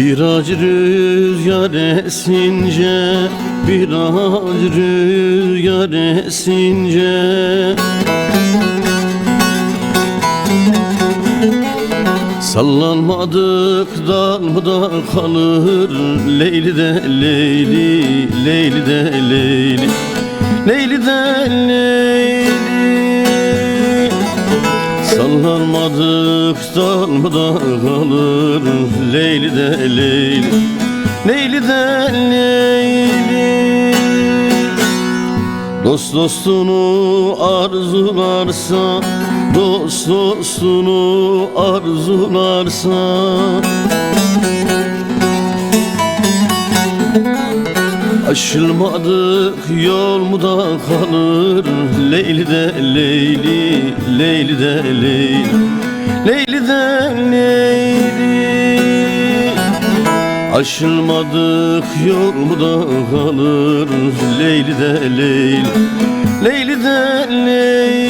Biraz rüzgar esince Biraz rüzgar esince. Sallanmadık dal mı da kalır Leyli de Leyli, Leyli de Leyli. Leyli de Leyli Sallanmadık dal mı da kalır Leyli. De Leyli Leyli de Leyli. Dost dostunu arzularsa Dost dostunu arzularsa Aşılmadık yol mu da kalır? Leyli de Leyli, Leyli de Leyli. Leyli de Leyli. Aşılmadık yol mu da kalır? Leyli de Leyli Leyli de Leyli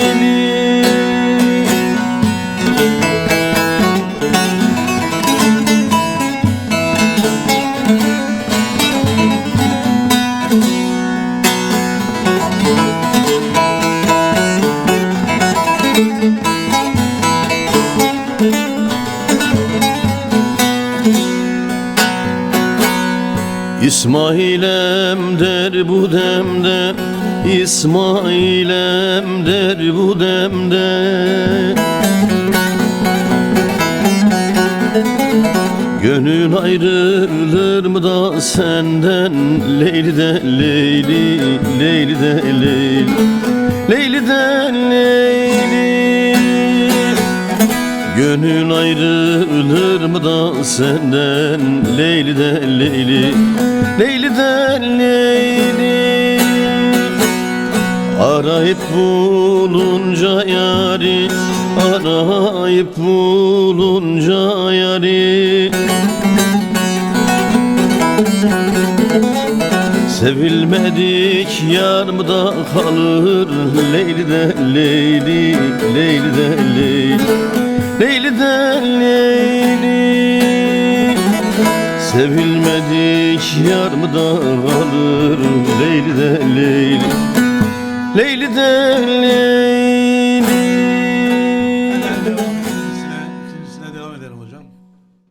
İsmail'em der bu demde İsmail'em der bu demde. Gönül ayrılır mı da senden? Leyli de Leyli, Leyli de Leyli. Leyli de Leyli Gönül ayrılır mı da senden? Leyli de Leyli. Leyli de Leyli Arayıp bulunca yari Arayıp bulunca yari. Sevilmedik yar mı da kalır? Leyli de Leyli, Leyli de Leyli Leyli Sevilmedik yar mı da kalır Leyli de Leyli. Leyli de Leyli